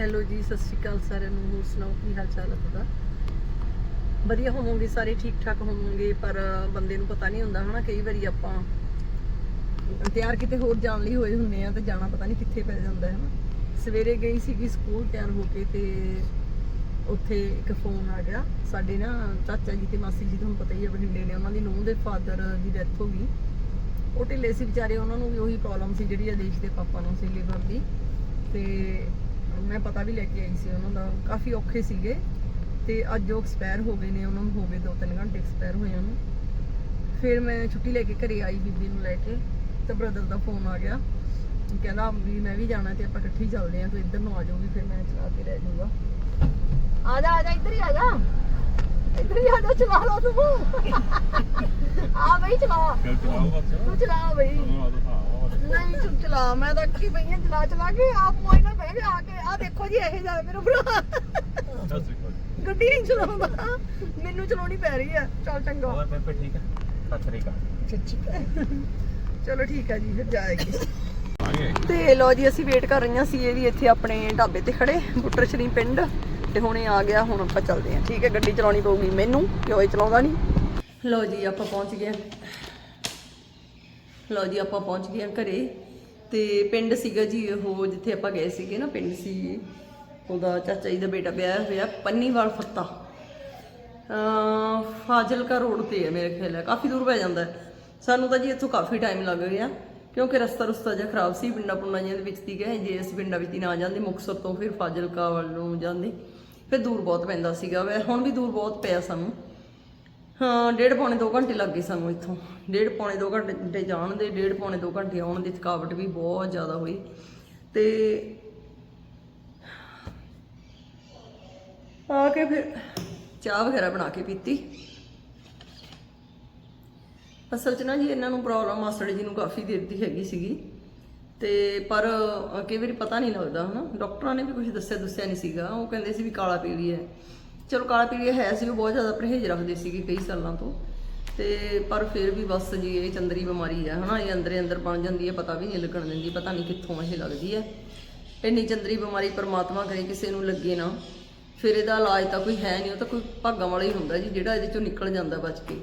Hello ਜੀ, ਸਤਿ ਸ਼੍ਰੀ ਅਕਾਲ ਸਾਰਿਆਂ ਨੂੰ। ਹੋਰ ਸੁਣਾਓ, ਕੀ ਹਾਲ ਚਾਲ ਹੈ ਤੁਹਾਡਾ? ਵਧੀਆ ਹੋਵੋਗੇ, ਸਾਰੇ ਠੀਕ ਠਾਕ ਹੋਵੋਗੇ, ਪਰ ਬੰਦੇ ਨੂੰ ਪਤਾ ਨਹੀਂ ਹੁੰਦਾ ਹਨਾ, ਕਈ ਵਾਰੀ ਆਪਾਂ ਤਿਆਰ ਕਿਤੇ ਹੋਰ ਜਾਣ ਲਈ ਹੋਏ ਹੁੰਦੇ ਆ ਤੇ ਜਾਣਾ ਪਤਾ ਨਹੀਂ ਕਿੱਥੇ ਪੈ ਜਾਂਦਾ ਹੈ ਹਨਾ ਸਵੇਰੇ ਗਈ ਸੀਗੀ ਸਕੂਲ ਤਿਆਰ ਹੋ ਕੇ ਤੇ ਉੱਥੇ ਇੱਕ ਫੋਨ ਆ ਗਿਆ। ਸਾਡੇ ਨਾ ਚਾਚਾ ਜੀ ਤੇ ਮਾਸੀ ਜੀ, ਤੁਹਾਨੂੰ ਪਤਾ ਹੀ ਹੈ ਬਠਿੰਡੇ ਨੇ ਉਹਨਾਂ ਦੀ ਨੂੰਹ ਦੇ ਫਾਦਰ ਦੀ ਡੈਥ ਹੋ ਗਈ। ਉਹ ਢਿੱਲੇ ਸੀ ਵਿਚਾਰੇ, ਉਹਨਾਂ ਨੂੰ ਵੀ ਉਹੀ ਪ੍ਰੋਬਲਮ ਸੀ ਜਿਹੜੀ ਆਦੇਸ਼ ਦੇ ਪਾਪਾ ਨੂੰ, ਸੀ ਲਿਵਰ ਦੀ। ਤੇ ਮੈਂ ਪਤਾ ਵੀ ਲੈ ਕੇ ਆਈ ਸੀ ਉਹਨਾਂ ਦਾ, ਕਾਫੀ ਔਖੇ ਸੀਗੇ। ਤੇ ਅੱਜ ਉਹ ਐਕਸਪਾਇਰ ਹੋ ਗਏ ਨੇ, ਉਹਨਾਂ ਨੂੰ ਹੋ ਗਏ 2-3 ਘੰਟੇ ਐਕਸਪਾਇਰ ਹੋਏ ਨੂੰ ਫਿਰ ਮੈਂ ਛੁੱਟੀ ਲੈ ਕੇ ਘਰੇ ਆਈ ਬੀਬੀ ਨੂੰ ਲੈ ਕੇ, ਤੇ ਬ੍ਰਦਰ ਦਾ ਫੋਨ ਆ ਗਿਆ। ਕਹਿੰਦਾ ਵੀ ਮੈਂ ਵੀ ਜਾਣਾ ਤੇ ਆਪਾਂ ਇਕੱਠੇ ਚੱਲਦੇ ਆਂ, ਤੂੰ ਇੱਧਰ ਨੂੰ ਆ ਜਾਊਗੀ, ਫਿਰ ਮੈਂ ਚਲਾ ਕੇ ਰਹਿ ਜਾਊਗਾ। ਆ ਜਾ ਆ ਜਾ, ਇੱਧਰ ਹੀ ਆ ਜਾ। ਇੱਧਰ ਹੀ ਆ ਜਾ ਚਲਾ ਲਓ ਤੂੰ। ਆ ਬਈ ਚਲਾ। ਚੱਲ ਚਲਾਓ ਬਸ। ਤੂੰ ਚਲਾ ਬਈ। ਤੁਹਾਨੂੰ ਆਦਾ ਹਾਂ ਨਹੀਂ ਤੂੰ ਚਲਾ ਮੈਂ ਤਾਂ ਅੱਕੀ ਪਈ ਆਂ ਚਲਾ ਚਲਾ ਕੇ ਆਪ ਮੋਈ ਨਾਲ ਬਹਿ ਗਿਆ ਆ ਕੇ ਆ ਦੇਖੋ ਜੀ ਇਹ ਜਾ ਮੇਰਾ ਭਰਾ। ਸਤਿ ਸ੍ਰੀ ਅਕਾਲ ਗੱਡੀ ਨਹੀਂ ਚਲਾਉਂਦਾ। ਮੈਨੂੰ ਚਲਾਉਣੀ ਪੈ ਰਹੀ ਆ। ਚੱਲ ਚੰਗਾ। ਹੋਰ ਮੈਂ ਠੀਕ ਹੈ ਸਤਿ ਸ੍ਰੀ ਅਕਾਲ। ਚਲੋ ਠੀਕ ਹੈ ਜੀ ਫਿਰ ਜਾਏਗੀ। ਤੇ ਲੋ ਜੀ ਅਸੀਂ ਵੇਟ ਕਰ ਰਹੀਆਂ ਸੀ ਇਹਦੀ ਇੱਥੇ ਆਪਣੇ ਢਾਬੇ ਤੇ ਖੜੇ ਬੁੱਟਰ ਸ਼ਰੀ ਪਿੰਡ। ਤੇ ਹੁਣੇ ਆ ਗਿਆ, ਹੁਣ ਆਪਾਂ ਚੱਲਦੇ ਹਾਂ। ਠੀਕ ਹੈ, ਗੱਡੀ ਚਲਾਉਣੀ ਪਊਗੀ। ਮੈਨੂੰ ਕਿਉਂ ਇਹ ਚਲਾਉਂਦਾ ਨਹੀਂ? ਲੋ ਜੀ, ਆਪਾਂ ਪਹੁੰਚ ਗਏ ਲੋ ਜੀ, ਆਪਾਂ ਪਹੁੰਚ ਗਏ ਹਾਂ ਘਰੇ। ਤੇ ਪਿੰਡ ਸੀਗਾ ਜੀ ਉਹ, ਜਿੱਥੇ ਆਪਾਂ ਗਏ ਸੀਗੇ ਨਾ, ਪਿੰਡ ਸੀ। ਉਹਦਾ ਚਾਚਾ ਜੀ ਦਾ ਬੇਟਾ ਵਿਆਹ ਹੋਇਆ, ਪੰਨੀਵਾਲ ਫੱਤਾ। ਫਾਜ਼ਿਲਕਾ ਰੋਡ ਤੇ ਹੈ ਮੇਰੇ ਖਿਆਲ ਹੈ ਕਾਫੀ ਦੂਰ ਪੈ ਜਾਂਦਾ ਸਾਨੂੰ ਤਾਂ ਜੀ ਇੱਥੋਂ ਕਾਫੀ ਟਾਈਮ ਲੱਗ ਗਿਆ, ਕਿਉਂਕਿ ਰਸਤਾ ਰੁਸਤਾ ਜਿਹਾ ਖਰਾਬ ਸੀ ਪਿੰਡਾਂ ਪੁੰਡਾਂ ਜਿਹੀਆਂ ਦੇ ਵਿੱਚ ਦੀ ਗਏ, ਜੇ ਇਸ ਪਿੰਡਾਂ ਵਿੱਚ ਦੀ ਨਾ ਜਾਂਦੇ, ਮੁਕਤਸਰ ਤੋਂ ਫਿਰ ਫਾਜ਼ਿਲਕਾ ਵੱਲ ਨੂੰ ਜਾਂਦੇ। ਫਿਰ ਦੂਰ ਬਹੁਤ ਪੈਂਦਾ ਸੀਗਾ ਵੈ, ਹੁਣ ਵੀ ਦੂਰ ਬਹੁਤ ਪਿਆ ਸਾਨੂੰ। ਹਾਂ, ਡੇਢ ਪੌਣੇ 2 ਘੰਟੇ ਲੱਗ ਗਏ ਸਾਨੂੰ ਇੱਥੋਂ। ਡੇਢ ਪੌਣੇ 2 ਘੰਟੇ ਜਾਣ ਦੇ, ਡੇਢ ਪੌਣੇ 2 ਘੰਟੇ ਆਉਣ ਦੀ ਥਕਾਵਟ ਵੀ ਬਹੁਤ ਜ਼ਿਆਦਾ ਹੋਈ। ਤੇ ਆ ਕੇ ਫਿਰ ਚਾਹ ਵਗੈਰਾ ਬਣਾ ਕੇ ਪੀਤੀ। ਅਸਲ 'ਚ ਨਾ ਜੀ ਇਹਨਾਂ ਨੂੰ ਪ੍ਰੋਬਲਮ ਮਾਸੜ ਜੀ ਨੂੰ ਕਾਫੀ ਦੇਰ ਦੀ ਹੈਗੀ ਸੀਗੀ। ਤੇ ਪਰ ਕਈ ਵਾਰੀ ਪਤਾ ਨਹੀਂ ਲੱਗਦਾ, ਹਨਾ? ਡਾਕਟਰਾਂ ਨੇ ਵੀ ਕੁਝ ਦੱਸਿਆ ਦੱਸਿਆ ਨਹੀਂ ਸੀਗਾ। ਉਹ ਕਹਿੰਦੇ ਸੀ ਵੀ ਕਾਲਾ ਪੀਲੀ ਹੈ। ਚਲੋ, ਕਾਲਾ ਪੀਲੀ ਹੈ ਸੀ, ਉਹ ਬਹੁਤ ਜ਼ਿਆਦਾ ਪਰਹੇਜ਼ ਰੱਖਦੇ ਸੀਗੇ ਕਈ ਸਾਲਾਂ ਤੋਂ। ਤੇ ਪਰ ਫਿਰ ਵੀ ਬਸ ਜੀ, ਇਹ ਚੰਦਰੀ ਬਿਮਾਰੀ ਹੈ, ਹਨਾ? ਇਹ ਅੰਦਰੇ ਅੰਦਰ ਬਣ ਜਾਂਦੀ ਹੈ, ਪਤਾ ਵੀ ਨਹੀਂ ਲੱਗਣ ਦਿੰਦੀ, ਪਤਾ ਨਹੀਂ ਕਿੱਥੋਂ ਇਹ ਲੱਗਦੀ ਹੈ। ਇੰਨੀ ਚੰਦਰੀ ਬਿਮਾਰੀ ਪਰਮਾਤਮਾ ਕਰੇ, ਕਿਸੇ ਨੂੰ ਲੱਗੇ ਨਾ। ਫਿਰ ਇਹਦਾ ਇਲਾਜ ਤਾਂ ਕੋਈ ਹੈ ਨਹੀਂ, ਉਹ ਤਾਂ ਕੋਈ ਭਾਗਾਂ ਵਾਲਾ ਹੀ ਹੁੰਦਾ ਜੀ, ਜਿਹੜਾ ਇਹਦੇ ਚੋਂ ਨਿਕਲ ਜਾਂਦਾ ਬਚ ਕੇ।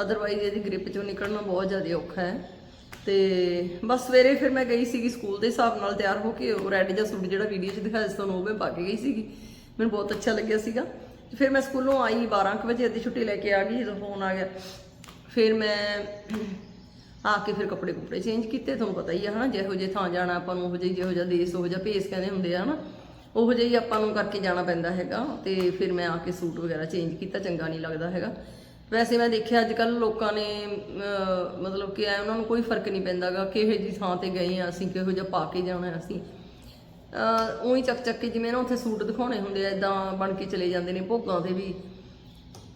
ਅਦਰਵਾਈਜ਼ ਇਹਦੀ ਗ੍ਰਿਪ ਚੋਂ ਨਿਕਲਣਾ ਬਹੁਤ ਜ਼ਿਆਦਾ ਔਖਾ ਹੈ। ਤੇ ਬਸ ਸਵੇਰੇ ਫਿਰ ਮੈਂ ਗਈ ਸੀਗੀ ਸਕੂਲ ਦੇ ਹਿਸਾਬ ਨਾਲ ਤਿਆਰ ਹੋ ਕੇ, ਉਹ ਰੈੱਡ ਜਿਹਾ ਸੂਟ ਜਿਹੜਾ ਵੀਡੀਓ 'ਚ ਦਿਖਾਇਆ ਸੀ ਤੁਹਾਨੂੰ, ਉਹ ਮੈਂ ਪਾ ਕੇ ਗਈ ਸੀਗੀ। ਮੈਨੂੰ ਬਹੁਤ ਅੱਛਾ ਲੱਗਿਆ ਸੀਗਾ। ਫਿਰ ਮੈਂ ਸਕੂਲੋਂ ਆਈ 12 ਕੁ ਵਜੇ, ਅੱਧੀ ਛੁੱਟੀ ਲੈ ਕੇ ਆ ਗਈ ਜਦੋਂ ਫੋਨ ਆ ਗਿਆ। ਫਿਰ ਮੈਂ ਆ ਕੇ ਫਿਰ ਕੱਪੜੇ ਕੁਪੜੇ ਚੇਂਜ ਕੀਤੇ, ਤੁਹਾਨੂੰ ਪਤਾ ਹੀ ਆ, ਹਨਾ, ਜਿਹੋ ਜਿਹੇ ਥਾਂ ਜਾਣਾ ਆਪਾਂ ਨੂੰ, ਉਹੋ ਜਿਹੀ, ਜਿਹੋ ਜਿਹਾ ਦੇਸ਼, ਉਹ ਜਿਹਾ ਭੇਸ ਕਹਿੰਦੇ ਹੁੰਦੇ ਆ, ਹਨਾ। ਉਹੋ ਜਿਹੀ ਆਪਾਂ ਨੂੰ ਕਰਕੇ ਜਾਣਾ ਪੈਂਦਾ ਹੈਗਾ, ਤੇ ਫਿਰ ਮੈਂ ਆ ਕੇ ਸੂਟ ਵਗੈਰਾ ਚੇਂਜ ਕੀਤਾ, ਚੰਗਾ ਨਹੀਂ ਲੱਗਦਾ ਹੈਗਾ। ਵੈਸੇ ਮੈਂ ਦੇਖਿਆ ਅੱਜ ਕੱਲ ਲੋਕਾਂ ਨੇ ਮਤਲਬ ਕਿ ਐ ਉਹਨਾਂ ਨੂੰ ਕੋਈ ਫ਼ਰਕ ਨਹੀਂ ਪੈਂਦਾਗਾ ਕਿਹੋ ਜੀ ਥਾਂ ਤੇ ਗਏ ਆ ਅਸੀਂ, ਕਿਹੋ ਜਿਹਾ ਪਾ ਕੇ ਜਾਣਾ ਅਸੀਂ। ਉਹੀ ਚੱਕ ਚੱਕ ਕੇ ਜਿਵੇਂ ਨਾ ਉੱਥੇ ਸੂਟ ਦਿਖਾਉਣੇ ਹੁੰਦੇ ਆ ਇਦਾਂ ਬਣ ਕੇ ਚਲੇ ਜਾਂਦੇ ਨੇ ਭੋਗਾਂ ਤੇ ਵੀ।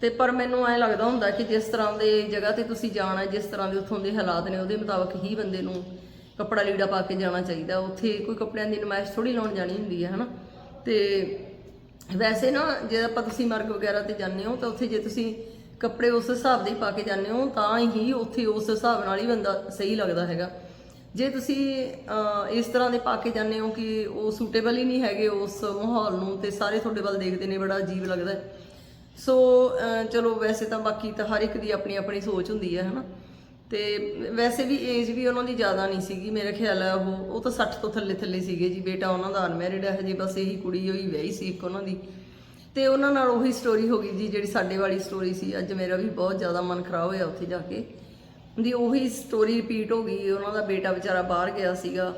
ਤੇ ਪਰ ਮੈਨੂੰ ਐ ਲੱਗਦਾ ਹੁੰਦਾ ਕਿ ਜਿਸ ਤਰ੍ਹਾਂ ਦੇ ਜਗ੍ਹਾ ਤੇ ਤੁਸੀਂ ਜਾਣਾ, ਜਿਸ ਤਰ੍ਹਾਂ ਦੇ ਉੱਥੋਂ ਦੇ ਹਾਲਾਤ ਨੇ, ਉਹਦੇ ਮੁਤਾਬਕ ਹੀ ਬੰਦੇ ਨੂੰ ਕੱਪੜਾ ਲੀੜਾ ਪਾ ਕੇ ਜਾਣਾ ਚਾਹੀਦਾ। ਉੱਥੇ ਕੋਈ ਕੱਪੜਿਆਂ ਦੀ ਨਮਾਇਸ਼ ਥੋੜੀ ਲਾਉਣ ਜਾਣੀ ਹੁੰਦੀ ਹੈ, ਹਨਾ? ਤੇ ਵੈਸੇ ਨਾ, ਜੇ ਆਪਾਂ ਤੁਸੀਂ ਮਰਗ ਵਗੈਰਾ ਤੇ ਜਾਂਦੇ ਹੋ, ਤਾਂ ਉੱਥੇ ਜੇ ਤੁਸੀਂ ਕੱਪੜੇ ਉਸ ਹਿਸਾਬ ਦੇ ਹੀ ਪਾ ਕੇ ਜਾਂਦੇ ਹੋ, ਤਾਂ ਹੀ ਉੱਥੇ ਉਸ ਹਿਸਾਬ ਨਾਲ ਹੀ ਬੰਦਾ ਸਹੀ ਲੱਗਦਾ ਹੈਗਾ। ਜੇ ਤੁਸੀਂ ਇਸ ਤਰ੍ਹਾਂ ਦੇ ਪਾ ਕੇ ਜਾਂਦੇ ਹੋ ਕਿ ਉਹ ਸੂਟੇਬਲ ਹੀ ਨਹੀਂ ਹੈਗੇ ਉਸ ਮਾਹੌਲ ਨੂੰ, ਤੇ ਸਾਰੇ ਤੁਹਾਡੇ ਵੱਲ ਦੇਖਦੇ ਨੇ, ਬੜਾ ਅਜੀਬ ਲੱਗਦਾ ਸੋ ਚਲੋ ਵੈਸੇ ਤਾਂ ਬਾਕੀ ਤਾਂ ਹਰ ਇੱਕ ਦੀ ਆਪਣੀ ਆਪਣੀ ਸੋਚ ਹੁੰਦੀ ਹੈ, ਹਨਾ। ਤੇ ਵੈਸੇ ਵੀ ਏਜ ਵੀ ਉਹਨਾਂ ਦੀ ਜ਼ਿਆਦਾ ਨਹੀਂ ਸੀਗੀ, ਮੇਰੇ ਖਿਆਲ ਹੈ ਉਹ ਉਹ ਤਾਂ 60 ਤੋਂ ਥੱਲੇ ਥੱਲੇ ਸੀਗੇ ਜੀ, ਬੇਟਾ ਉਹਨਾਂ ਦਾ ਅਨਮੈਰਿਡ ਹੈ, ਹਜੇ ਬਸ ਇਹੀ ਕੁੜੀ ਹੋਈ ਵਿਆਹੀ ਸੀ ਇੱਕ ਉਹਨਾਂ ਦੀ। ਤੇ ਉਹਨਾਂ ਨਾਲ ਉਹੀ ਸਟੋਰੀ ਹੋ ਗਈ ਜੀ, ਜਿਹੜੀ ਸਾਡੇ ਵਾਲੀ ਸਟੋਰੀ ਸੀ। ਅੱਜ ਮੇਰਾ ਵੀ ਬਹੁਤ ਜ਼ਿਆਦਾ ਮਨ ਖਰਾਬ ਹੋਇਆ ਉੱਥੇ ਜਾ ਕੇ। ਦੀ ਉਹੀ ਸਟੋਰੀ ਰਿਪੀਟ ਹੋ ਗਈ, ਉਹਨਾਂ ਦਾ ਬੇਟਾ ਵਿਚਾਰਾ ਬਾਹਰ ਗਿਆ ਸੀਗਾ।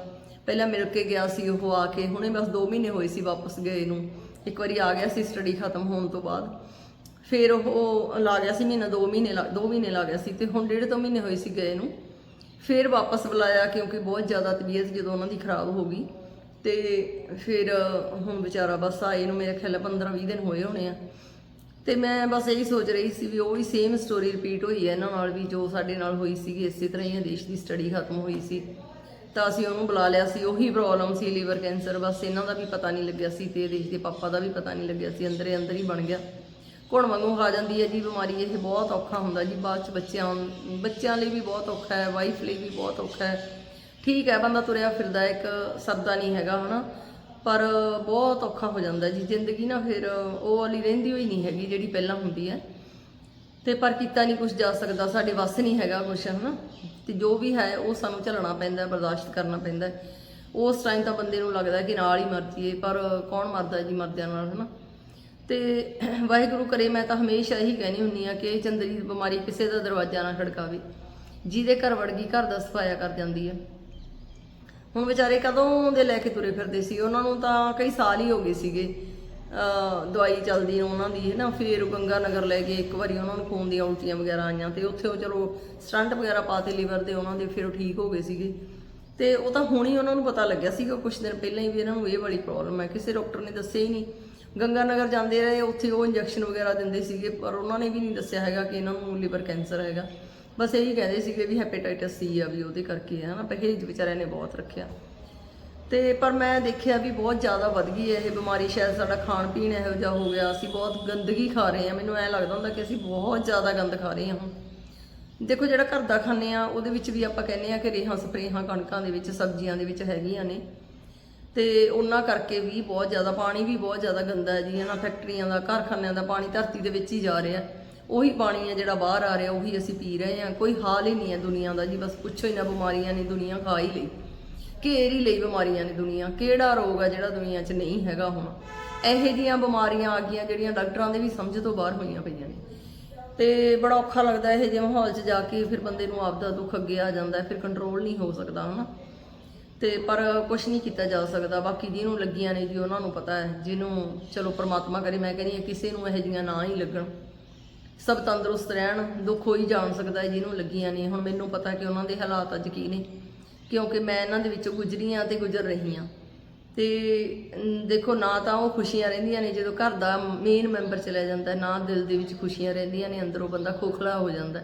ਪਹਿਲਾਂ ਮਿਲ ਕੇ ਗਿਆ ਸੀ ਉਹ ਆ ਕੇ, ਹੁਣੇ ਬਸ 2 ਮਹੀਨੇ ਹੋਏ ਸੀ ਵਾਪਸ ਗਏ ਨੂੰ। ਇੱਕ ਵਾਰੀ ਆ ਗਿਆ ਸੀ ਸਟੱਡੀ ਖਤਮ ਹੋਣ ਤੋਂ ਬਾਅਦ। ਫਿਰ ਉਹ ਲਾ ਗਿਆ ਸੀ ਮਹੀਨਾ 2 ਮਹੀਨੇ ਲਾ 2 ਮਹੀਨੇ ਲਾ ਗਿਆ ਸੀ ਤੇ ਹੁਣ ਡੇਢ ਦੋ ਮਹੀਨੇ ਹੋਏ ਸੀ ਗਏ ਨੂੰ। ਫਿਰ ਵਾਪਸ ਬੁਲਾਇਆ ਕਿਉਂਕਿ ਬਹੁਤ ਜ਼ਿਆਦਾ ਤਬੀਅਤ ਜਦੋਂ ਉਹਨਾਂ ਦੀ ਖਰਾਬ ਹੋ ਗਈ। ਤੇ ਫਿਰ ਹੁਣ ਵਿਚਾਰਾ ਬਸ ਆਏ ਨੂੰ ਮੇਰੇ ਖਿਆਲ 15 20 ਦਿਨ ਹੋਏ ਹੋਣੇ ਆ। ਤੇ ਮੈਂ ਬਸ ਇਹੀ ਸੋਚ ਰਹੀ ਸੀ ਵੀ ਉਹ ਵੀ ਸੇਮ ਸਟੋਰੀ ਰਿਪੀਟ ਹੋਈ ਹੈ ਇਹਨਾਂ ਨਾਲ ਵੀ ਜੋ ਸਾਡੇ ਨਾਲ ਹੋਈ ਸੀਗੀ, ਇਸੇ ਤਰ੍ਹਾਂ ਹੀ ਦੇਸ਼ ਦੀ ਸਟੱਡੀ ਖਤਮ ਹੋਈ ਸੀ। ਤਾਂ ਅਸੀਂ ਉਹਨੂੰ ਬੁਲਾ ਲਿਆ ਸੀ, ਉਹੀ ਪ੍ਰੋਬਲਮ ਸੀ ਲੀਵਰ ਕੈਂਸਰ ਬਸ ਇਹਨਾਂ ਦਾ ਵੀ ਪਤਾ ਨਹੀਂ ਲੱਗਿਆ ਸੀ ਤੇ ਦੇਸ਼ ਦੇ ਪਾਪਾ ਦਾ ਵੀ ਪਤਾ ਨਹੀਂ ਲੱਗਿਆ ਸੀ, ਅੰਦਰੇ ਅੰਦਰ ਹੀ ਬਣ ਗਿਆ। ਘੁਣ ਵਾਂਗੂ ਆ ਜਾਂਦੀ ਹੈ ਜੀ, ਬਿਮਾਰੀ ਇਹ ਬਹੁਤ ਔਖਾ ਹੁੰਦਾ ਜੀ, ਬਾਅਦ ਚ ਬੱਚਿਆਂ ਬੱਚਿਆਂ ਲਈ ਵੀ ਬਹੁਤ ਔਖਾ ਹੈ ਵਾਈਫ ਲਈ ਵੀ ਬਹੁਤ ਔਖਾ ਹੈ। ਠੀਕ ਹੈ, ਬੰਦਾ ਤੁਰਿਆ ਫਿਰਦਾ ਇੱਕ ਸਰਦਾ ਨਹੀਂ ਹੈਗਾ ਹਨਾ। ਪਰ ਬਹੁਤ ਔਖਾ ਹੋ ਜਾਂਦਾ ਜੀ, ਜ਼ਿੰਦਗੀ ਨਾ ਫਿਰ ਉਹ ਵਾਲੀ ਰਹਿੰਦੀ ਹੋਈ ਨਹੀਂ ਹੈਗੀ ਜਿਹੜੀ ਪਹਿਲਾਂ ਹੁੰਦੀ ਹੈ। ਤੇ ਪਰ ਕੀਤਾ ਨਹੀਂ ਕੁਝ ਜਾ ਸਕਦਾ, ਸਾਡੇ ਵੱਸ ਨਹੀਂ ਹੈਗਾ ਕੁਝ ਹਨਾ। ਤੇ ਜੋ ਵੀ ਹੈ, ਉਹ ਸਾਨੂੰ ਝੱਲਣਾ ਪੈਂਦਾ, ਬਰਦਾਸ਼ਤ ਕਰਨਾ ਪੈਂਦਾ ਉਸ ਟਾਈਮ ਤਾਂ ਬੰਦੇ ਨੂੰ ਲੱਗਦਾ ਕਿ ਨਾਲ ਹੀ ਮਰ ਜੀਏ ਪਰ ਕੌਣ ਮਰਦਾ ਜੀ ਮਰਦਿਆਂ ਨਾਲ, ਹਨਾ। ਤੇ ਵਾਹਿਗੁਰੂ ਕਰੇ, ਮੈਂ ਤਾਂ ਹਮੇਸ਼ਾ ਇਹੀ ਕਹਿਣੀ ਹੁੰਨੀ ਆ ਕਿ ਇਹ ਚੰਦਰੀ ਬਿਮਾਰੀ ਕਿਸੇ ਦਾ ਦਰਵਾਜ਼ਾ ਨਾ ਖੜਕਾਵੇ। ਜਿਹਦੇ ਘਰ ਵੜ ਗਈ ਘਰ ਦਾ ਸਫਾਇਆ ਕਰ ਜਾਂਦੀ ਹੈ। ਹੁਣ ਵਿਚਾਰੇ ਕਦੋਂ ਦੇ ਲੈ ਕੇ ਤੁਰੇ ਫਿਰਦੇ ਸੀ? ਉਹਨਾਂ ਨੂੰ ਤਾਂ ਕਈ ਸਾਲ ਹੀ ਹੋ ਗਏ ਸੀਗੇ। ਦਵਾਈ ਚੱਲਦੀ ਉਹਨਾਂ ਦੀ ਹੈ ਨਾ ਫਿਰ ਉਹ ਗੰਗਾ ਨਗਰ ਲੈ ਗਏ ਇੱਕ ਵਾਰੀ ਉਹਨਾਂ ਨੂੰ ਖੂਨ ਦੀਆਂ ਉਲਟੀਆਂ ਵਗੈਰਾ ਆਈਆਂ ਤੇ ਉੱਥੇ ਉਹ ਚਲੋ ਸਟੰਟ ਵਗੈਰਾ ਪਾਤੇ ਲੀਵਰ ਦੇ ਉਹਨਾਂ ਦੇ, ਫਿਰ ਉਹ ਠੀਕ ਹੋ ਗਏ ਸੀਗੇ। ਤੇ ਉਹ ਤਾਂ ਹੁਣ ਹੀ ਉਹਨਾਂ ਨੂੰ ਪਤਾ ਲੱਗਿਆ ਸੀਗਾ ਕੁਝ ਦਿਨ ਪਹਿਲਾਂ ਹੀ ਵੀ ਇਹਨਾਂ ਨੂੰ ਇਹ ਵਾਲੀ ਪ੍ਰੋਬਲਮ ਹੈ ਕਿਸੇ ਡਾਕਟਰ ਨੇ ਦੱਸਿਆ ਹੀ ਨਹੀਂ। ਗੰਗਾ ਨਗਰ ਜਾਂਦੇ ਰਹੇ, ਉੱਥੇ ਉਹ ਇੰਜੈਕਸ਼ਨ ਵਗੈਰਾ ਦਿੰਦੇ ਸੀਗੇ, ਪਰ ਉਹਨਾਂ ਨੇ ਵੀ ਨਹੀਂ ਦੱਸਿਆ ਹੈਗਾ ਕਿ ਇਹਨਾਂ ਨੂੰ ਲੀਵਰ ਕੈਂਸਰ ਹੈਗਾ। ਬਸ ਇਹੀ ਕਹਿੰਦੇ ਸੀਗੇ ਵੀ ਹੈਪੇਟਾਈਟਸ ਸੀ ਆ ਵੀ ਉਹਦੇ ਕਰਕੇ ਹੈ ਨਾ ਪਰਹੇਜ਼ ਵਿਚਾਰਿਆਂ ਨੇ ਬਹੁਤ ਰੱਖਿਆ। ਤੇ ਪਰ ਮੈਂ ਦੇਖਿਆ ਵੀ ਬਹੁਤ ਜ਼ਿਆਦਾ ਵੱਧ ਗਈ ਹੈ ਇਹ ਬਿਮਾਰੀ, ਸ਼ਾਇਦ ਸਾਡਾ ਖਾਣ ਪੀਣ ਇਹੋ ਜਿਹਾ ਹੋ ਗਿਆ, ਅਸੀਂ ਬਹੁਤ ਗੰਦਗੀ ਖਾ ਰਹੇ ਹਾਂ। ਮੈਨੂੰ ਐ ਲੱਗਦਾ ਹੁੰਦਾ ਕਿ ਅਸੀਂ ਬਹੁਤ ਜ਼ਿਆਦਾ ਗੰਦ ਖਾ ਰਹੇ ਹਾਂ। ਹੁਣ ਦੇਖੋ, ਜਿਹੜਾ ਘਰ ਦਾ ਖਾਂਦੇ ਆ ਉਹਦੇ ਵਿੱਚ ਵੀ ਆਪਾਂ ਕਹਿੰਦੇ ਆ ਕਿ ਰੇਹਾਂ ਸਪਰੇਹਾਂ ਕਣਕਾਂ ਦੇ ਵਿੱਚ, ਸਬਜ਼ੀਆਂ ਦੇ ਵਿੱਚ ਹੈਗੀਆਂ ਨੇ। ਤੇ ਉਹਨਾਂ ਕਰਕੇ ਵੀ ਬਹੁਤ ਜ਼ਿਆਦਾ, ਪਾਣੀ ਵੀ ਬਹੁਤ ਜ਼ਿਆਦਾ ਗੰਦਾ ਹੈ ਜੀ ਇਹਨਾਂ ਫੈਕਟਰੀਆਂ ਦਾ, ਕਾਰਖਾਨਿਆਂ ਦਾ ਪਾਣੀ ਧਰਤੀ ਦੇ ਵਿੱਚ ਹੀ ਜਾ ਰਿਹਾ। ਉਹੀ ਪਾਣੀ ਹੈ ਜਿਹੜਾ ਬਾਹਰ ਆ ਰਿਹਾ, ਉਹੀ ਅਸੀਂ ਪੀ ਰਹੇ ਹਾਂ। ਕੋਈ ਹਾਲ ਹੀ ਨਹੀਂ ਹੈ ਦੁਨੀਆ ਦਾ ਜੀ, ਬਸ ਪੁੱਛੋ ਹੀ ਨਾ ਬਿਮਾਰੀਆਂ ਨੇ ਦੁਨੀਆ ਖਾ ਹੀ ਲਈ। ਘੇਰ ਹੀ ਲਈ ਬਿਮਾਰੀਆਂ ਨੇ ਦੁਨੀਆ। ਕਿਹੜਾ ਰੋਗ ਹੈ ਜਿਹੜਾ ਦੁਨੀਆ 'ਚ ਨਹੀਂ ਹੈਗਾ ਹੁਣ? ਇਹੋ ਜਿਹੀਆਂ ਬਿਮਾਰੀਆਂ ਆ ਗਈਆਂ ਜਿਹੜੀਆਂ ਡਾਕਟਰਾਂ ਦੇ ਵੀ ਸਮਝ ਤੋਂ ਬਾਹਰ ਹੋਈਆਂ ਪਈਆਂ ਨੇ। ਤੇ ਬੜਾ ਔਖਾ ਲੱਗਦਾ ਇਹੋ ਜਿਹੇ ਮਾਹੌਲ 'ਚ ਜਾ ਕੇ ਫਿਰ ਬੰਦੇ ਨੂੰ ਆਪਦਾ ਦੁੱਖ ਅੱਗੇ ਆ ਜਾਂਦਾ ਫਿਰ ਕੰਟਰੋਲ ਨਹੀਂ ਹੋ ਸਕਦਾ, ਹਨਾ? ਤੇ ਪਰ ਕੁਝ ਨਹੀਂ ਕੀਤਾ ਜਾ ਸਕਦਾ। ਬਾਕੀ ਜਿਹਨੂੰ ਲੱਗੀਆਂ ਨੇ ਜੀ, ਉਹਨਾਂ ਨੂੰ ਪਤਾ ਹੈ। ਜਿਹਨੂੰ ਚਲੋ ਪ੍ਰਮਾਤਮਾ ਕਰੇ, ਮੈਂ ਕਹਿੰਦੀ ਹਾਂ, ਕਿਸੇ ਨੂੰ ਇਹੋ ਜਿਹੀਆਂ ਨਾ ਹੀ ਲੱਗਣ। ਸਭ ਤੰਦਰੁਸਤ ਰਹਿਣ, ਦੁੱਖ ਹੋਈ ਜਾਣ ਸਕਦਾ ਹੈ ਜਿਹਨੂੰ ਲੱਗੀਆਂ ਨੇ ਹੁਣ ਮੈਨੂੰ ਪਤਾ ਕਿ ਉਹਨਾਂ ਦੇ ਹਾਲਾਤ ਅੱਜ ਕੀ ਨੇ, ਕਿਉਂਕਿ ਮੈਂ ਇਹਨਾਂ ਦੇ ਵਿੱਚੋਂ ਗੁਜ਼ਰੀ ਹਾਂ ਤੇ ਗੁਜ਼ਰ ਰਹੀ ਹਾਂ। ਤੇ ਦੇਖੋ, ਨਾ ਤਾਂ ਉਹ ਖੁਸ਼ੀਆਂ ਰਹਿੰਦੀਆਂ ਨੇ, ਜਦੋਂ ਘਰ ਦਾ ਮੇਨ ਮੈਂਬਰ ਚਲਾ ਜਾਂਦਾ ਨਾ ਦਿਲ ਦੇ ਵਿੱਚ ਖੁਸ਼ੀਆਂ ਰਹਿੰਦੀਆਂ ਨੇ, ਅੰਦਰੋਂ ਬੰਦਾ ਖੋਖਲਾ ਹੋ ਜਾਂਦਾ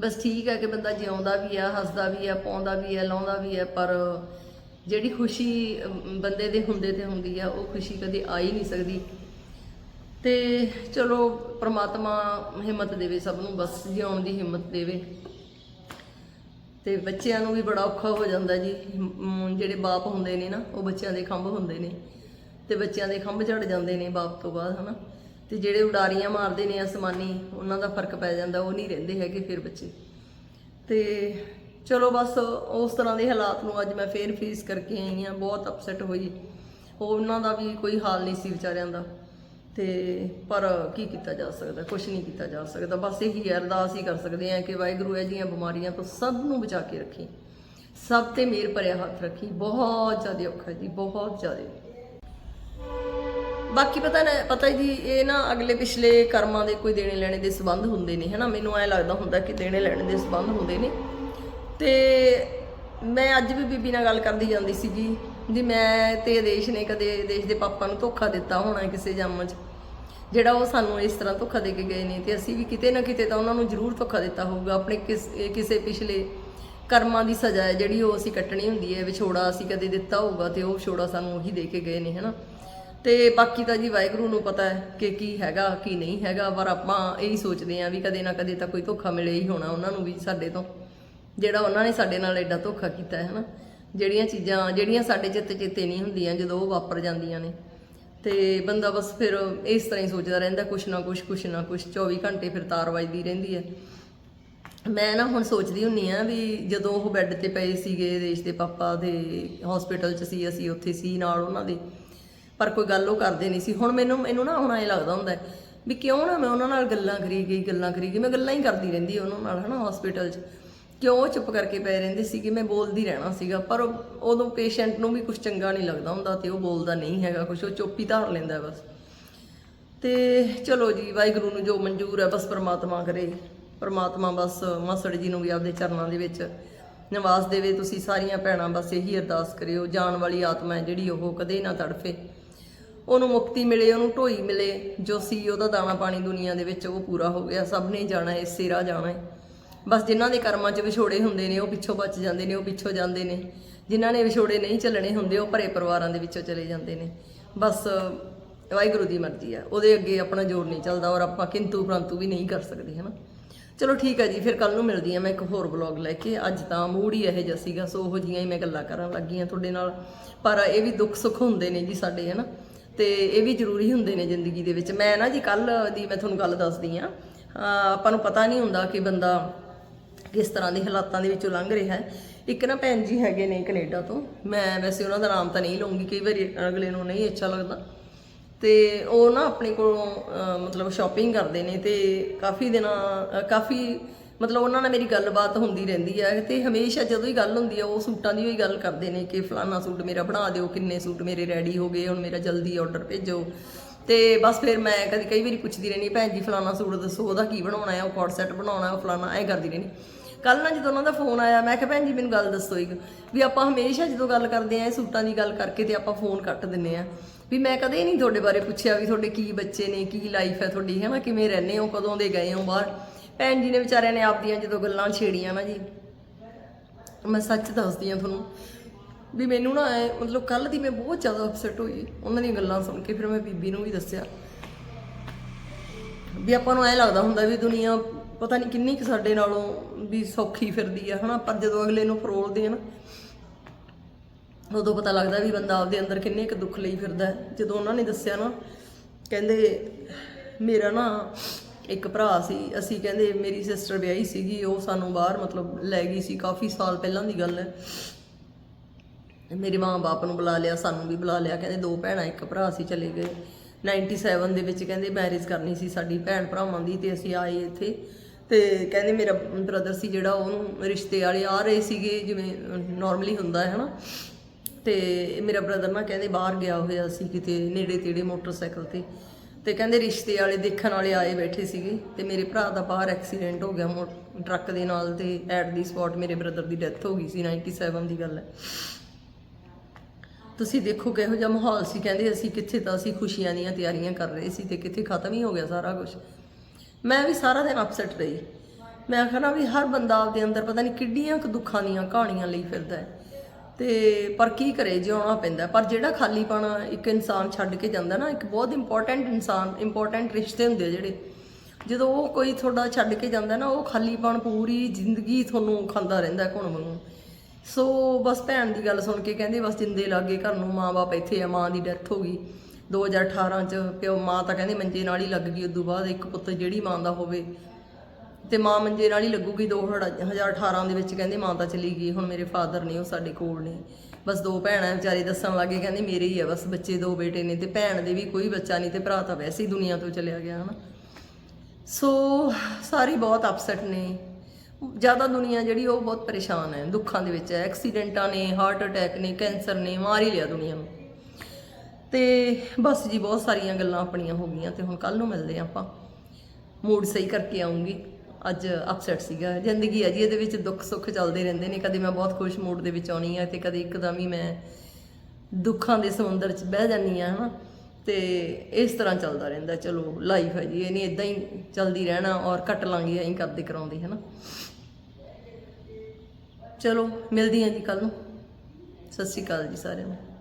ਬਸ ਠੀਕ ਹੈ ਕਿ ਬੰਦਾ ਜਿਉਂਦਾ ਵੀ ਆ ਹੱਸਦਾ ਵੀ ਆ ਪਾਉਂਦਾ ਵੀ ਆ ਲਾਉਂਦਾ ਵੀ ਆ ਪਰ ਜਿਹੜੀ ਖੁਸ਼ੀ ਬੰਦੇ ਦੇ ਹੁੰਦੇ ਤੇ ਹੁੰਦੀ ਆ ਉਹ ਖੁਸ਼ੀ ਕਦੇ ਆ ਹੀ ਨਹੀਂ ਸਕਦੀ। ਤੇ ਚਲੋ ਪ੍ਰਮਾਤਮਾ ਹਿੰਮਤ ਦੇਵੇ ਸਭ ਨੂੰ, ਬਸ ਜਿਉਣ ਦੀ ਹਿੰਮਤ ਦੇਵੇ। ਤੇ ਬੱਚਿਆਂ ਨੂੰ ਵੀ ਬੜਾ ਔਖਾ ਹੋ ਜਾਂਦਾ ਜੀ। ਜਿਹੜੇ ਬਾਪ ਹੁੰਦੇ ਨੇ ਨਾ, ਉਹ ਬੱਚਿਆਂ ਦੇ ਖੰਭ ਹੁੰਦੇ ਨੇ। ਤੇ ਬੱਚਿਆਂ ਦੇ ਖੰਭ ਝੜ ਜਾਂਦੇ ਨੇ ਬਾਪ ਤੋਂ ਬਾਅਦ, ਹਨਾ। ਤੇ ਜਿਹੜੇ ਉਡਾਰੀਆਂ ਮਾਰਦੇ ਨੇ ਅਸਮਾਨੀ, ਉਹਨਾਂ ਦਾ ਫ਼ਰਕ ਪੈ ਜਾਂਦਾ, ਉਹ ਨਹੀਂ ਰਹਿੰਦੇ ਹੈਗੇ ਫਿਰ ਬੱਚੇ। ਤੇ ਚਲੋ ਬਸ ਉਸ ਤਰ੍ਹਾਂ ਦੇ ਹਾਲਾਤ ਨੂੰ ਅੱਜ ਮੈਂ ਫੇਰ ਫੇਸ ਕਰਕੇ ਆਈ ਹਾਂ। ਬਹੁਤ ਅਪਸੈਟ ਹੋਈ। ਉਹਨਾਂ ਦਾ ਵੀ ਕੋਈ ਹਾਲ ਨਹੀਂ ਸੀ ਵਿਚਾਰਿਆਂ ਦਾ। ਤੇ ਪਰ ਕੀ ਕੀਤਾ ਜਾ ਸਕਦਾ? ਕੁਝ ਨਹੀਂ ਕੀਤਾ ਜਾ ਸਕਦਾ। ਬਸ ਇਹੀ ਅਰਦਾਸ ਹੀ ਕਰ ਸਕਦੇ ਆ ਕਿ ਵਾਹਿਗੁਰੂ ਇਹ ਜੀਆਂ ਬਿਮਾਰੀਆਂ ਤੋਂ ਸਭ ਨੂੰ ਬਚਾ ਕੇ ਰੱਖੀ। ਸਭ ਤੇ ਮੇਰ ਭਰਿਆ ਹੱਥ ਰੱਖੀ। ਬਹੁਤ ਜ਼ਿਆਦਾ ਔਖਾ ਜੀ, ਬਹੁਤ ਜ਼ਿਆਦਾ। ਬਾਕੀ ਪਤਾ ਨਾ, ਪਤਾ ਜੀ, ਇਹ ਨਾ ਅਗਲੇ ਪਿਛਲੇ ਕਰਮਾਂ ਦੇ ਕੋਈ ਦੇਣੇ ਲੈਣੇ ਦੇ ਸੰਬੰਧ ਹੁੰਦੇ ਨੇ, ਹਨਾ? ਮੈਨੂੰ ਐ ਲੱਗਦਾ ਹੁੰਦਾ ਕਿ ਦੇਣੇ ਲੈਣੇ ਦੇ ਸੰਬੰਧ ਹੁੰਦੇ ਨੇ। ਤੇ ਮੈਂ ਅੱਜ ਵੀ ਬੀਬੀ ਨਾਲ ਗੱਲ ਕਰਦੀ ਜਾਂਦੀ ਸੀਗੀ ਵੀ ਮੈਂ ਤੇ ਦੇਸ਼ ਨੇ ਕਦੇ ਦੇਸ਼ ਦੇ ਪਾਪਾ ਨੂੰ ਧੋਖਾ ਦਿੱਤਾ ਹੋਣਾ ਕਿਸੇ ਜੰਮ 'ਚ। ਜਿਹੜਾ ਉਹ ਸਾਨੂੰ ਇਸ ਤਰ੍ਹਾਂ ਧੋਖਾ ਦੇ ਕੇ ਗਏ ਨੇ ਤੇ ਅਸੀਂ ਵੀ ਕਿਤੇ ਨਾ ਕਿਤੇ ਤਾਂ ਉਹਨਾਂ ਨੂੰ ਜ਼ਰੂਰ ਧੋਖਾ ਦਿੱਤਾ ਹੋਊਗਾ। ਆਪਣੇ ਕਿਸੇ ਪਿਛਲੇ ਕਰਮਾਂ ਦੀ ਸਜ਼ਾ ਹੈ, ਜਿਹੜੀ ਉਹ ਅਸੀਂ ਕੱਟਣੀ ਹੁੰਦੀ ਹੈ ਵਿਛੋੜਾ ਅਸੀਂ ਕਦੇ ਦਿੱਤਾ ਹੋਊਗਾ ਤੇ ਉਹ ਵਿਛੋੜਾ ਸਾਨੂੰ ਉਹੀ ਦੇ ਕੇ ਗਏ ਨੇ, ਹਨਾ? ਤੇ ਬਾਕੀ ਤਾਂ ਜੀ ਵਾਹਿਗੁਰੂ ਨੂੰ ਪਤਾ ਹੈ ਕਿ ਕੀ ਹੈਗਾ, ਕੀ ਨਹੀਂ ਹੈਗਾ, ਪਰ ਆਪਾਂ ਇਹੀ ਸੋਚਦੇ ਆਂ ਵੀ ਕਦੇ ਨਾ ਕਦੇ ਤਾਂ ਕੋਈ ਧੋਖਾ ਮਿਲੇ ਹੀ ਹੋਣਾ ਉਹਨਾਂ ਨੂੰ ਵੀ ਸਾਡੇ ਤੋਂ। ਜਿਹੜਾ ਉਹਨਾਂ ਨੇ ਸਾਡੇ ਨਾਲ ਐਡਾ ਧੋਖਾ ਕੀਤਾ ਹੈ, ਹਨਾ? ਜਿਹੜੀਆਂ ਚੀਜ਼ਾਂ, ਜਿਹੜੀਆਂ ਸਾਡੇ ਚਿੱਤ ਚੇਤੇ ਨਹੀਂ ਹੁੰਦੀਆਂ ਜਦੋਂ ਉਹ ਵਾਪਰ ਜਾਂਦੀਆਂ ਨੇ। ਤੇ ਬੰਦਾ ਬਸ ਫਿਰ ਇਸ ਤਰ੍ਹਾਂ ਹੀ ਸੋਚਦਾ ਰਹਿੰਦਾ, ਕੁਛ ਨਾ ਕੁਛ ਕੁਛ ਨਾ ਕੁਛ 24 ਘੰਟੇ ਫਿਰ ਤਾਰ ਵੱਜਦੀ ਰਹਿੰਦੀ ਹੈ। ਮੈਂ ਨਾ ਹੁਣ ਸੋਚਦੀ ਹੁੰਨੀ ਆ ਵੀ ਜਦੋਂ ਉਹ ਬੈੱਡ ਤੇ ਪਏ ਸੀਗੇ, ਦੇਸ਼ ਦੇ ਪਾਪਾ ਦੇ ਹਸਪੀਟਲ 'ਚ ਸੀ, ਅਸੀਂ ਉੱਥੇ ਸੀ ਨਾਲ ਉਹਨਾਂ ਦੇ। ਪਰ ਕੋਈ ਗੱਲ ਉਹ ਕਰਦੇ ਨਹੀਂ ਸੀ। ਹੁਣ ਮੈਨੂੰ ਮੈਨੂੰ ਨਾ ਹੁਣ ਐ ਲੱਗਦਾ ਹੁੰਦਾ ਵੀ ਕਿਉਂ ਨਾ ਮੈਂ ਉਹਨਾਂ ਨਾਲ ਗੱਲਾਂ ਕਰੀ ਗਈ, ਗੱਲਾਂ ਕਰੀ ਗਈ। ਮੈਂ ਗੱਲਾਂ ਹੀ ਕਰਦੀ ਰਹਿੰਦੀ ਉਹਨਾਂ ਨਾਲ, ਹਨਾ ਹਸਪੀਟਲ 'ਚ। ਕਿਉਂ ਉਹ ਚੁੱਪ ਕਰਕੇ ਪਏ ਰਹਿੰਦੇ ਸੀ ਕਿ ਮੈਂ ਬੋਲਦੀ ਰਹਿਣਾ ਸੀਗਾ, ਪਰ ਉਦੋਂ ਪੇਸ਼ੈਂਟ ਨੂੰ ਵੀ ਕੁਝ ਚੰਗਾ ਨਹੀਂ ਲੱਗਦਾ ਹੁੰਦਾ ਤੇ ਉਹ ਬੋਲਦਾ ਨਹੀਂ ਹੈਗਾ ਕੁਝ ਉਹ ਚੁੱਪ ਹੀ ਧਾਰ ਲੈਂਦਾ ਬਸ। ਤੇ ਚਲੋ ਜੀ, ਵਾਹਿਗੁਰੂ ਨੂੰ ਜੋ ਮਨਜ਼ੂਰ ਹੈ, ਬਸ ਪ੍ਰਮਾਤਮਾ ਕਰੇ। ਪ੍ਰਮਾਤਮਾ ਬਸ ਮਾਸੜ ਜੀ ਨੂੰ ਵੀ ਆਪਦੇ ਚਰਨਾਂ ਦੇ ਵਿੱਚ ਨਿਵਾਸ ਦੇਵੇ। ਤੁਸੀਂ ਸਾਰੀਆਂ ਭੈਣਾਂ ਬਸ ਇਹੀ ਅਰਦਾਸ ਕਰਿਓ, ਜਾਣ ਵਾਲੀ ਆਤਮਾ ਹੈ ਜਿਹੜੀ ਉਹ ਕਦੇ ਨਾ ਤੜਫੇ। ਉਹਨੂੰ ਮੁਕਤੀ ਮਿਲੇ, ਉਹਨੂੰ ਢੋਈ ਮਿਲੇ। ਜੋ ਸੀ ਉਹਦਾ ਦਾਣਾ ਪਾਣੀ ਦੁਨੀਆ ਦੇ ਵਿੱਚ, ਉਹ ਪੂਰਾ ਹੋ ਗਿਆ। ਸਭ ਨੇ ਜਾਣਾ ਹੈ ਇਸੇ ਰਾਹ ਜਾਣਾ ਹੈ। ਬਸ ਜਿਨ੍ਹਾਂ ਦੇ ਕਰਮਾਂ 'ਚ ਵਿਛੋੜੇ ਹੁੰਦੇ ਨੇ, ਉਹ ਪਿੱਛੋਂ ਬਚ ਜਾਂਦੇ ਨੇ, ਉਹ ਪਿੱਛੋਂ ਜਾਂਦੇ ਨੇ। ਜਿਨ੍ਹਾਂ ਨੇ ਵਿਛੋੜੇ ਨਹੀਂ ਚੱਲਣੇ ਹੁੰਦੇ, ਉਹ ਭਰੇ ਪਰਿਵਾਰਾਂ ਦੇ ਵਿੱਚੋਂ ਚਲੇ ਜਾਂਦੇ ਨੇ। ਬਸ ਵਾਹਿਗੁਰੂ ਦੀ ਮਰਜ਼ੀ ਆ, ਉਹਦੇ ਅੱਗੇ ਆਪਣਾ ਜ਼ੋਰ ਨਹੀਂ ਚੱਲਦਾ ਔਰ ਆਪਾਂ ਕਿੰਤੂ ਪ੍ਰੰਤੂ ਵੀ ਨਹੀਂ ਕਰ ਸਕਦੇ, ਹਨਾ? ਚਲੋ ਠੀਕ ਹੈ ਜੀ, ਫਿਰ ਕੱਲ ਨੂੰ ਮਿਲਦੀ ਆ ਮੈਂ ਇੱਕ ਹੋਰ ਵਲੌਗ ਲੈ ਕੇ। ਅੱਜ ਤਾਂ ਮੂਡ ਹੀ ਇਹੋ ਜਿਹਾ ਸੀਗਾ, ਸੋ ਉਹ ਜੀਆਂ ਹੀ ਮੈਂ ਗੱਲਾਂ ਕਰਨ ਲੱਗੀ ਆ ਤੁਹਾਡੇ ਨਾਲ। ਪਰ ਇਹ ਵੀ ਦੁੱਖ ਸੁੱਖ ਹੁੰਦੇ ਨੇ ਜੀ ਸਾਡੇ, ਹਨਾ? ਤੇ ਇਹ ਵੀ ਜ਼ਰੂਰੀ ਹੁੰਦੇ ਨੇ ਜ਼ਿੰਦਗੀ ਦੇ ਵਿੱਚ। ਮੈਂ ਨਾ ਜੀ ਕੱਲ ਦੀ ਮੈਂ ਤੁਹਾਨੂੰ ਗੱਲ ਦੱਸਦੀ ਆ। ਆਪਾਂ ਨੂੰ ਪਤਾ ਨਹੀਂ ਹੁੰਦਾ ਕਿ ਬੰਦਾ ਕਿਸ ਤਰ੍ਹਾਂ ਦੇ ਹਾਲਾਤਾਂ ਦੇ ਵਿੱਚੋਂ ਲੰਘ ਰਿਹਾ ਹੈ। ਇੱਕ ਨਾ ਭੈਣ ਜੀ ਹੈਗੇ ਨੇ ਕੈਨੇਡਾ ਤੋਂ। ਮੈਂ ਵੈਸੇ ਉਹਨਾਂ ਦਾ ਨਾਮ ਤਾਂ ਨਹੀਂ ਲਵਾਂਗੀ ਕਈ ਵਾਰੀ ਅਗਲੇ ਨੂੰ ਨਹੀਂ ਅੱਛਾ ਲੱਗਦਾ। ਤੇ ਉਹ ਨਾ ਆਪਣੇ ਕੋਲੋਂ ਮਤਲਬ ਸ਼ਾਪਿੰਗ ਕਰਦੇ ਨੇ ਤੇ ਕਾਫੀ ਦਿਨਾਂ ਕਾਫੀ ਮਤਲਬ ਉਹਨਾਂ ਨਾਲ ਮੇਰੀ ਗੱਲਬਾਤ ਹੁੰਦੀ ਰਹਿੰਦੀ ਹੈ ਤੇ ਹਮੇਸ਼ਾ ਜਦੋਂ ਹੀ ਗੱਲ ਹੁੰਦੀ ਹੈ, ਉਹ ਸੂਟਾਂ ਦੀ ਹੀ ਗੱਲ ਕਰਦੇ ਨੇ ਕਿ ਫਲਾਨਾ ਸੂਟ ਮੇਰਾ ਬਣਾ ਦਿਓ, ਕਿੰਨੇ ਸੂਟ ਮੇਰੇ ਰੈਡੀ ਹੋ ਗਏ, ਹੁਣ ਮੇਰਾ ਜਲਦੀ ਆਰਡਰ ਭੇਜੋ। ਤੇ ਬਸ ਫਿਰ ਮੈਂ ਕਦੀ ਕਈ ਵਾਰੀ ਪੁੱਛਦੀ ਰਹਿੰਦੀ ਭੈਣ ਜੀ ਫਲਾਨਾ ਸੂਟ ਦੱਸੋ, ਉਹਦਾ ਕੀ ਬਣਾਉਣਾ ਹੈ, ਉਹ ਕੋਟ ਸੈੱਟ ਬਣਾਉਣਾ ਹੈ, ਉਹ ਫਲਾਨਾ, ਐ ਕਰਦੀ ਰਹਿੰਦੀ ਕੱਲ ਨਾ ਜਦੋਂ ਉਹਨਾਂ ਦਾ ਫੋਨ ਆਇਆ, ਮੈਂ ਕਿਹਾ ਭੈਣ ਜੀ ਮੈਨੂੰ ਗੱਲ ਦੱਸੋ ਇੱਕ, ਵੀ ਆਪਾਂ ਹਮੇਸ਼ਾ ਜਦੋਂ ਗੱਲ ਕਰਦੇ ਆਂ, ਇਹ ਸੂਟਾਂ ਦੀ ਗੱਲ ਕਰਕੇ ਤੇ ਆਪਾਂ ਫੋਨ ਕੱਟ ਦਿੰਨੇ ਆ। ਵੀ ਮੈਂ ਕਦੇ ਨਹੀਂ ਤੁਹਾਡੇ ਬਾਰੇ ਪੁੱਛਿਆ ਵੀ ਤੁਹਾਡੇ ਕੀ ਬੱਚੇ ਨੇ, ਕੀ ਲਾਈਫ ਹੈ ਤੁਹਾਡੀ ਹੈ ਨਾ ਕਿਵੇਂ ਰਹਿੰਦੇ ਹੋ, ਕਦੋਂ ਦੇ ਗਏ ਹੋ ਬਾਹਰ? ਭੈਣ ਜੀ ਨੇ ਵਿਚਾਰਿਆਂ ਨੇ ਆਪਦੀਆਂ ਜਦੋਂ ਗੱਲਾਂ ਛੇੜੀਆਂ ਨਾ ਜੀ, ਮੈਂ ਸੱਚ ਦੱਸਦੀ ਆ ਤੁਹਾਨੂੰ, ਵੀ ਮੈਨੂੰ ਨਾ ਮਤਲਬ ਕੱਲ ਦੀ ਮੈਂ ਬਹੁਤ ਜ਼ਿਆਦਾ ਅਪਸੈਟ ਹੋਈ, ਉਹਨਾਂ ਦੀਆਂ ਗੱਲਾਂ ਸੁਣ ਕੇ ਫਿਰ ਮੈਂ ਬੀਬੀ ਨੂੰ ਵੀ ਦੱਸਿਆ। ਵੀ ਆਪਾਂ ਨੂੰ ਐ ਲੱਗਦਾ ਹੁੰਦਾ ਵੀ ਦੁਨੀਆ ਪਤਾ ਨਹੀਂ ਕਿੰਨੀ ਕੁ ਸਾਡੇ ਨਾਲੋਂ ਵੀ ਸੌਖੀ ਫਿਰਦੀ ਆ, ਹਨਾ? ਪਰ ਜਦੋਂ ਅਗਲੇ ਨੂੰ ਫਰੋਲਦੇ ਆ ਉਦੋਂ ਪਤਾ ਲੱਗਦਾ ਵੀ ਬੰਦਾ ਆਪਦੇ ਅੰਦਰ ਕਿੰਨੇ ਕੁ ਦੁੱਖ ਲਈ ਫਿਰਦਾ ਜਦੋਂ ਉਹਨਾਂ ਨੇ ਦੱਸਿਆ ਨਾ, ਕਹਿੰਦੇ ਮੇਰਾ ਨਾ ਇੱਕ ਭਰਾ ਸੀ, ਅਸੀਂ ਕਹਿੰਦੇ ਮੇਰੀ ਸਿਸਟਰ ਵਿਆਹੀ ਸੀਗੀ, ਉਹ ਸਾਨੂੰ ਬਾਹਰ ਮਤਲਬ ਲੈ ਗਈ ਸੀ, ਕਾਫੀ ਸਾਲ ਪਹਿਲਾਂ ਦੀ ਗੱਲ ਹੈ। ਮੇਰੇ ਮਾਂ-ਬਾਪ ਨੂੰ ਬੁਲਾ ਲਿਆ, ਸਾਨੂੰ ਵੀ ਬੁਲਾ ਲਿਆ, ਕਹਿੰਦੇ ਦੋ ਭੈਣਾਂ, ਇੱਕ ਭਰਾ ਸੀ, ਚਲੇ ਗਏ। 97 ਦੇ ਵਿੱਚ ਕਹਿੰਦੇ ਮੈਰਿਜ ਕਰਨੀ ਸੀ ਸਾਡੀ ਭੈਣ ਭਰਾਵਾਂ ਦੀ ਤੇ ਅਸੀਂ ਆਏ ਇੱਥੇ। ਤੇ ਕਹਿੰਦੇ ਮੇਰਾ ਬ੍ਰਦਰ ਸੀ ਜਿਹੜਾ ਉਹਨੂੰ ਰਿਸ਼ਤੇ ਵਾਲੇ ਆ ਰਹੇ ਸੀਗੇ, ਜਿਵੇਂ ਨਾਰਮਲੀ ਹੁੰਦਾ ਹੈ ਹਨਾ। ਤੇ ਮੇਰਾ ਬ੍ਰਦਰ ਨਾ ਕਹਿੰਦੇ ਬਾਹਰ ਗਿਆ ਹੋਇਆ ਸੀ ਕਿਤੇ ਨੇੜੇ ਤੇੜੇ ਮੋਟਰਸਾਈਕਲ ਤੇ। ਤੇ ਕਹਿੰਦੇ ਰਿਸ਼ਤੇ ਵਾਲੇ ਦੇਖਣ ਵਾਲੇ ਆਏ ਬੈਠੇ ਸੀਗੇ ਤੇ ਮੇਰੇ ਭਰਾ ਦਾ ਬਾਹਰ ਐਕਸੀਡੈਂਟ ਹੋ ਗਿਆ ਮੋ- ਟਰੱਕ ਦੇ ਨਾਲ ਤੇ ਐਟ ਦੀ ਸਪੌਟ ਮੇਰੇ ਬ੍ਰਦਰ ਦੀ ਡੈਥ ਹੋ ਗਈ ਸੀ 97 ਦੀ ਗੱਲ ਹੈ। ਤੁਸੀਂ ਦੇਖੋ ਕਿਹੋ ਜਿਹਾ ਮਾਹੌਲ ਸੀ, ਕਹਿੰਦੇ ਅਸੀਂ ਕਿੱਥੇ ਤਾਂ ਅਸੀਂ ਖੁਸ਼ੀਆਂ ਦੀਆਂ ਤਿਆਰੀਆਂ ਕਰ ਰਹੇ ਸੀ ਤੇ ਕਿੱਥੇ ਖਤਮ ਹੀ ਹੋ ਗਿਆ ਸਾਰਾ ਕੁਝ ਮੈਂ ਵੀ ਸਾਰਾ ਦਿਨ ਅਪਸੈਟ ਰਹੀ। ਮੈਂ ਆਖਣਾ ਵੀ ਹਰ ਬੰਦਾ ਆਪਦੇ ਅੰਦਰ ਪਤਾ ਨਹੀਂ ਕਿੱਡੀਆਂ ਕੁ ਦੁੱਖਾਂ ਦੀਆਂ ਕਹਾਣੀਆਂ ਲਈ ਫਿਰਦਾ ਹੈ। ਤੇ ਪਰ ਕੀ ਕਰੇ, ਜਿਉਣਾ ਪੈਂਦਾ ਪਰ ਜਿਹੜਾ ਖਾਲੀਪਣ ਇੱਕ ਇਨਸਾਨ ਛੱਡ ਕੇ ਜਾਂਦਾ ਨਾ, ਇੱਕ ਬਹੁਤ ਇੰਪੋਰਟੈਂਟ ਇਨਸਾਨ ਇੰਪੋਰਟੈਂਟ ਰਿਸ਼ਤੇ ਹੁੰਦੇ ਆ ਜਿਹੜੇ, ਜਦੋਂ ਉਹ ਕੋਈ ਤੁਹਾਡਾ ਛੱਡ ਕੇ ਜਾਂਦਾ ਨਾ, ਉਹ ਖਾਲੀਪਣ ਪੂਰੀ ਜ਼ਿੰਦਗੀ ਤੁਹਾਨੂੰ ਖਾਂਦਾ ਰਹਿੰਦਾ ਘੁਣ ਵਾਂਗੂ ਸੋ ਬਸ ਭੈਣ ਦੀ ਗੱਲ ਸੁਣ ਕੇ ਕਹਿੰਦੇ ਬਸ ਜਿੰਦੇ ਲਾਗੇ ਘਰ ਨੂੰ ਮਾਂ-ਬਾਪ ਇੱਥੇ ਆ, ਮਾਂ ਦੀ ਡੈਥ ਹੋ ਗਈ। 2018 ਚ ਪਿਓ ਮਾਂ ਤਾਂ ਕਹਿੰਦੇ ਮੰਜੇ ਨਾਲ ਹੀ ਲੱਗ ਗਈ, ਉਦੋਂ ਬਾਅਦ ਇੱਕ ਪੁੱਤ ਜਿਹੜੀ ਮਾਂ ਦਾ ਹੋਵੇ। ਤੇ ਮਾਂ ਮੰਜੇ ਨਾਲ ਹੀ ਲੱਗੂਗੀ 2018 ਦੇ ਵਿੱਚ ਕਹਿੰਦੇ ਮਾਂ ਤਾਂ ਚਲੀ ਗਈ, ਹੁਣ ਮੇਰੇ ਫਾਦਰ ਨੇ, ਉਹ ਸਾਡੇ ਕੋਲ ਨੇ। ਬਸ ਦੋ ਭੈਣਾਂ ਵਿਚਾਰੇ ਦੱਸਣ ਲੱਗੇ ਕਹਿੰਦੇ ਮੇਰੇ ਹੀ ਆ ਬਸ ਬੱਚੇ ਦੋ ਬੇਟੇ ਨੇ ਤੇ ਭੈਣ ਦੇ ਵੀ ਕੋਈ ਬੱਚਾ ਨਹੀਂ ਤੇ ਭਰਾ ਤਾਂ ਵੈਸੇ ਹੀ ਦੁਨੀਆ ਤੋਂ ਚਲਿਆ ਗਿਆ, ਹਨਾ। ਸੋ, ਸਾਰੇ ਬਹੁਤ ਅਪਸੈਟ ਨੇ। ਜ਼ਿਆਦਾ ਦੁਨੀਆ ਜਿਹੜੀ ਉਹ ਬਹੁਤ ਪਰੇਸ਼ਾਨ ਹੈ ਦੁੱਖਾਂ ਦੇ ਵਿੱਚ ਹੈ ਐਕਸੀਡੈਂਟਾਂ ਨੇ ਹਾਰਟ ਅਟੈਕ ਨੇ ਕੈਂਸਰ ਨੇ, ਮਾਰ ਹੀ ਲਿਆ ਦੁਨੀਆ ਨੂੰ। ਤੇ ਬਸ ਜੀ ਬਹੁਤ ਸਾਰੀਆਂ ਗੱਲਾਂ ਆਪਣੀਆਂ ਹੋ ਗਈਆਂ ਤੇ ਹੁਣ ਕੱਲ ਨੂੰ ਮਿਲਦੇ ਹਾਂ ਆਪਾਂ। ਮੂਡ ਸਹੀ ਕਰਕੇ ਆਉਂਗੀ। ਅੱਜ ਅਪਸੈਟ ਸੀਗਾ। ਜ਼ਿੰਦਗੀ ਹੈ ਜੀ, ਇਹਦੇ ਵਿੱਚ ਦੁੱਖ ਸੁੱਖ ਚੱਲਦੇ ਰਹਿੰਦੇ ਨੇ। ਕਦੇ ਮੈਂ ਬਹੁਤ ਖੁਸ਼ ਮੂਡ ਦੇ ਵਿੱਚ ਆਉਣੀ ਆ ਤੇ ਕਦੇ ਇੱਕਦਮ ਹੀ ਮੈਂ ਦੁੱਖਾਂ ਦੇ ਸਮੁੰਦਰ 'ਚ ਬਹਿ ਜਾਂਦੀ ਆ, ਹਨਾ? ਤੇ ਇਸ ਤਰ੍ਹਾਂ ਚੱਲਦਾ ਰਹਿੰਦਾ। ਚਲੋ ਲਾਈਫ ਹੈ ਜੀ, ਇਹ ਨਹੀਂ ਇਦਾਂ ਹੀ ਚੱਲਦੀ ਰਹਿਣਾ ਔਰ ਕੱਟ ਲਾਂਗੇ ਐਂ ਕਰਦੇ ਕਰਾਉਂਦੇ, ਹਨਾ? ਚਲੋ, ਮਿਲਦੀ ਹਾਂ ਜੀ ਕੱਲ ਨੂੰ। ਸਤਿ ਸ਼੍ਰੀ ਅਕਾਲ ਜੀ ਸਾਰਿਆਂ ਨੂੰ।